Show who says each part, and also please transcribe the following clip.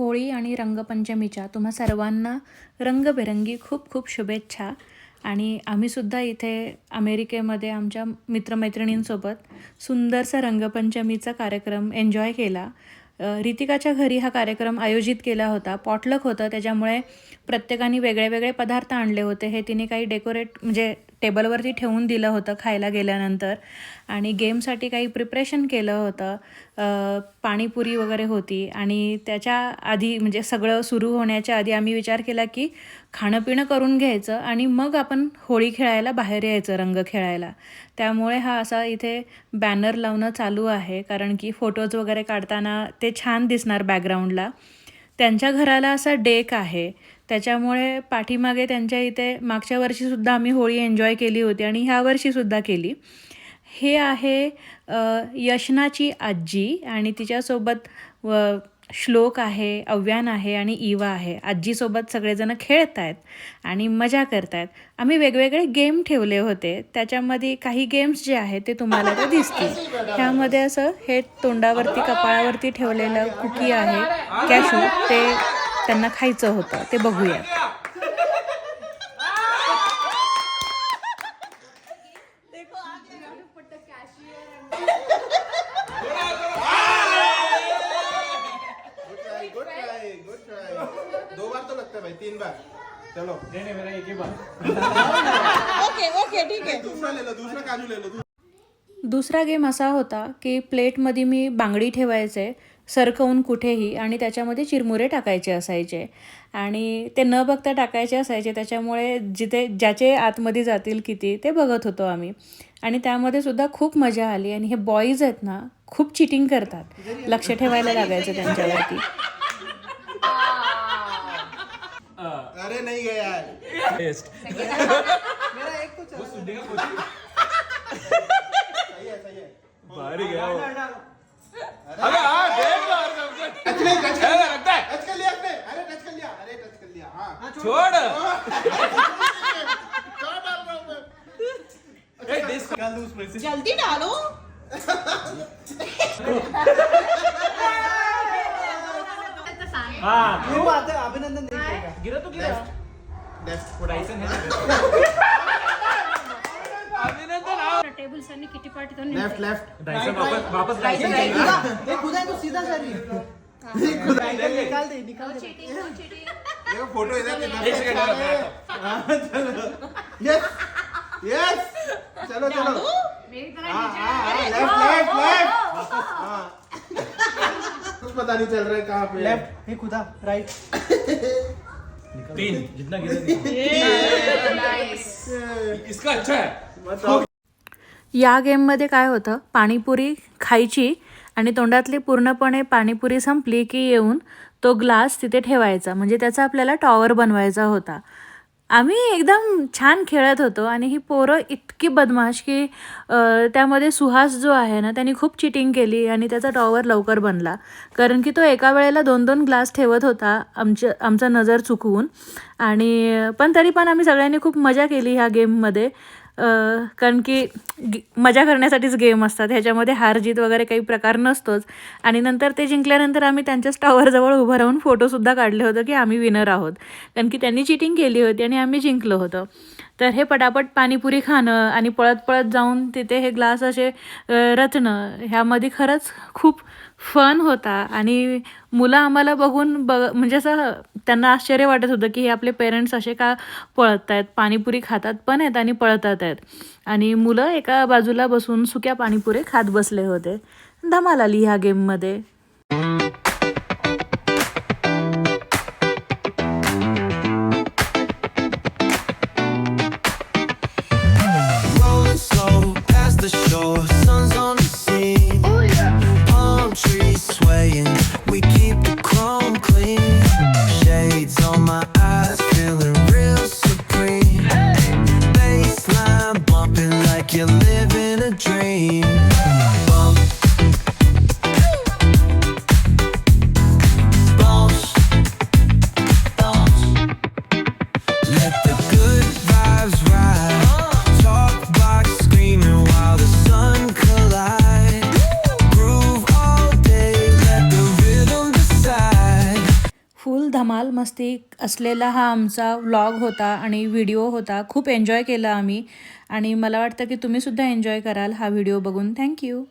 Speaker 1: होळी आणि रंगपंचमीच्या तुम्हा सर्वांना रंगबेरंगी खूप खूप शुभेच्छा. आणि आम्हीसुद्धा इथे अमेरिकेमध्ये आमच्या मित्रमैत्रिणींसोबत सुंदरसा रंगपंचमीचा कार्यक्रम एन्जॉय केला. रितिकाच्या घरी हा कार्यक्रम आयोजित केला होता. पॉटलक होतं त्याच्यामुळे प्रत्येकाने वेगळे वेगळे पदार्थ आणले होते. हे तिने काही डेकोरेट म्हणजे टेबलवरती ठेवून दिलं होतं खायला गेल्यानंतर. आणि गेमसाठी काही प्रिपरेशन केलं होतं. पाणीपुरी वगैरे होती. आणि त्याच्या आधी म्हणजे सगळं सुरू होण्याच्या आधी आम्ही विचार केला की खाणंपिणं करून घ्यायचं आणि मग आपण होळी खेळायला बाहेर यायचं रंग खेळायला. त्यामुळे हा असा इथे बॅनर लावणं चालू आहे. कारण की फोटोज वगैरे काढताना ते छान दिसणार बॅकग्राऊंडला त्यांच्या घराला असा डेक आहे. त्याच्यामुळे पाठीमागे त्यांच्या इथे मागच्या वर्षीसुद्धा आम्ही होळी एन्जॉय केली होती आणि ह्या वर्षीसुद्धा केली. हे आहे यशनाची आजी आणि तिच्यासोबत व श्लोक आहे अव्यान आहे आणि इवा आहे. आजीसोबत सगळेजण खेळत आहेत आणि मजा करत आहेत आम्ही वेगवेगळे गेम ठेवले होते. त्याच्यामध्ये काही गेम्स जे आहेत ते तुम्हाला ते दिसतील. त्यामध्ये असं हे तोंडावरती कपाळावरती ठेवलेलं कुकी आहे कॅशू ते त्यांना खायचं होतं ते बघूया.
Speaker 2: दुसरा
Speaker 1: गेम असा होता की प्लेटमध्ये मी बांगडी ठेवायचे. सरकवून कुठेही आणि त्याच्यामध्ये चिरमुरे टाकायचे असायचे. आणि ते न बघता टाकायचे असायचे. त्याच्यामुळे जिथे ज्याचे आतमध्ये जातील किती ते बघत होतो आम्ही. आणि त्यामध्ये सुद्धा खूप मजा आली. आणि हे बॉईज आहेत ना खूप चिटिंग करतात. लक्ष ठेवायला लागायचं त्यांच्यावरती.
Speaker 2: अरे नहीं
Speaker 3: छोड़.
Speaker 2: हूँ
Speaker 4: जल्दी डालो.
Speaker 3: अभिनंदन गिरा तो गिरा. अभिनंदन
Speaker 5: टेबल्स आणि किटी पार्टी
Speaker 2: लेफ्ट लेफ्ट
Speaker 3: डायसन वापस वापस डायसन
Speaker 4: ये खुदा है तो सीधा सर निकाल दे निकाल दे.
Speaker 2: देखो फोटो यस यस चलो चलो. हाँ हाँ हाँ लेफ्ट लेफ्ट लेफ्ट हाँ कुछ पता नहीं चल रहा है कहाँ पे
Speaker 4: लेफ्ट हे खुदा राइट
Speaker 3: तीन जितना गिरा इसका अच्छा है।
Speaker 1: या गेममध्ये काय होतं? पाणीपुरी खायची आणि तोंडातली पूर्णपणे पाणीपुरी संपली की येऊन तो ग्लास तिथे ठेवायचा. म्हणजे त्याचा आपल्याला टॉवर बनवायचा होता. आम्ही एकदम छान खेळत होतो आणि ही पोरं इतकी बदमाश की त्यामध्ये सुहास जो आहे ना त्यांनी खूप चिटिंग केली आणि त्याचा टॉवर लवकर बनला. कारण की तो एका वेळेला दोन दोन ग्लास ठेवत होता आमच्या आमचा नजर चुकवून. आणि पण तरी पण आम्ही सगळ्यांनी खूप मजा केली ह्या गेममध्ये कारण की मजा करण्यासाठीच गेम असतात. ह्याच्यामध्ये हार जीत वगैरे काही प्रकार नसतोच. आणि नंतर ते जिंकल्यानंतर आम्ही त्यांच्याच टॉवरजवळ उभं राहून फोटोसुद्धा काढले होते की आम्ही विनर आहोत. कारण की त्यांनी चिटिंग केली होती आणि आम्ही जिंकलो होतो. तर हे पटापट पाणीपुरी खाणं आणि पळत पळत जाऊन तिथे हे ग्लास असे रचणं ह्यामध्ये खरंच खूप फन होता. आणि मुलं आम्हाला बघून बघ म्हणजे असं त्यांना आश्चर्य वाटत होतं की हे आपले पेरेंट्स असे का पळत आहेत पाणीपुरी खातात पण आहेत आणि पळतात आहेत. आणि मुलं एका बाजूला बसून सुक्या पाणीपुरी खात बसले होते. धमाल आली ह्या गेममध्ये मस्ती असलेला हा आमचा व्लॉग होता आणि व्हिडिओ होता. खूप एन्जॉय केला आम्ही. आणि मला वाटतं की तुम्हीसुद्धा एन्जॉय कराल हा व्हिडिओ बघून. थँक्यू